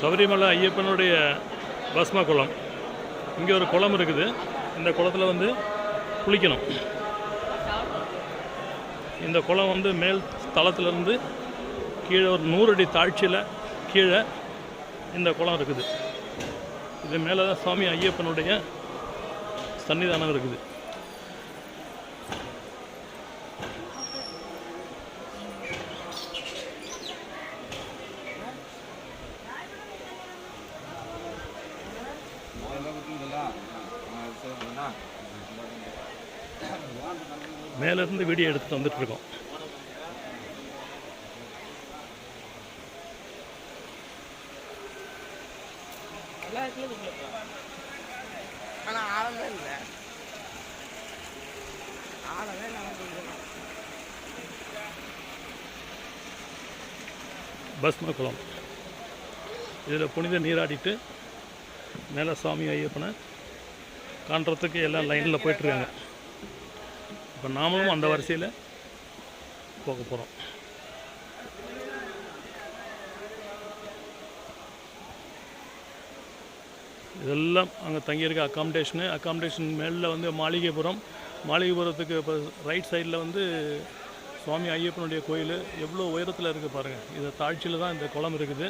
சபரிமலை ஐயப்பனுடைய பஸ்ம குளம். இங்கே ஒரு குளம் இருக்குது. இந்த குளத்தில் வந்து குளிக்கணும். இந்த குளம் வந்து மேல் தளத்திலிருந்து கீழே ஒரு நூறு அடி தாழ்ச்சியில் கீழே இந்த குளம் இருக்குது. இது மேலே தான் சுவாமி ஐயப்பனுடைய சன்னிதானம் இருக்குது. மேலேருந்து வீடியோ எடுத்துகிட்டு வந்துட்டு இருக்கோம் எல்லா இடத்துலயும் உள்ள போகலாம் ஆனால் ஆழமே இல்லை பஸ்ம குளம் இதில் புனித நீராடிட்டு மேலே சுவாமி ஐயப்பனை காண்றதுக்கு எல்லாம் லைனில் போயிட்டுருக்காங்க. இப்போ நாமளும் அந்த வரிசையில் போக போகிறோம் இதெல்லாம் அங்கே தங்கியிருக்க அக்காமடேஷனு அக்காமடேஷன் மேலே வந்து மாளிகைபுரம். மாளிகைபுரத்துக்கு இப்போ ரைட் சைடில் வந்து சுவாமி ஐயப்பனுடைய கோயில். எவ்வளோ உயரத்தில் இருக்குது பாருங்கள் இதை தாழ்ச்சியில் தான் இந்த குளம் இருக்குது.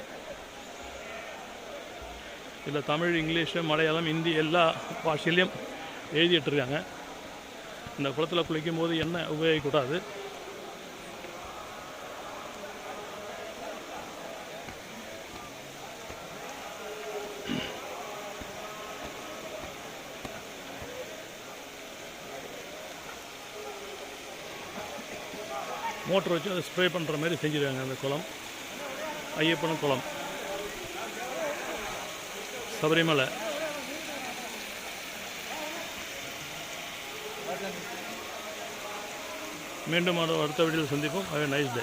இதில் தமிழ் இங்கிலீஷு மலையாளம் ஹிந்தி எல்லா பாஷையிலையும் எழுதிட்டு இருக்காங்க இந்த குளத்தில் குளிக்கும் போது என்ன உபயோகிக்கக்கூடாது? மோட்டர் வச்சு அதை ஸ்ப்ரே பண்ணுற மாதிரி செஞ்சுருக்காங்க அந்த குளம். ஐயப்பனும் குளம். சபரிமலை. மீண்டும் அடுத்த வீடியோவில் சந்திப்போம். Nice day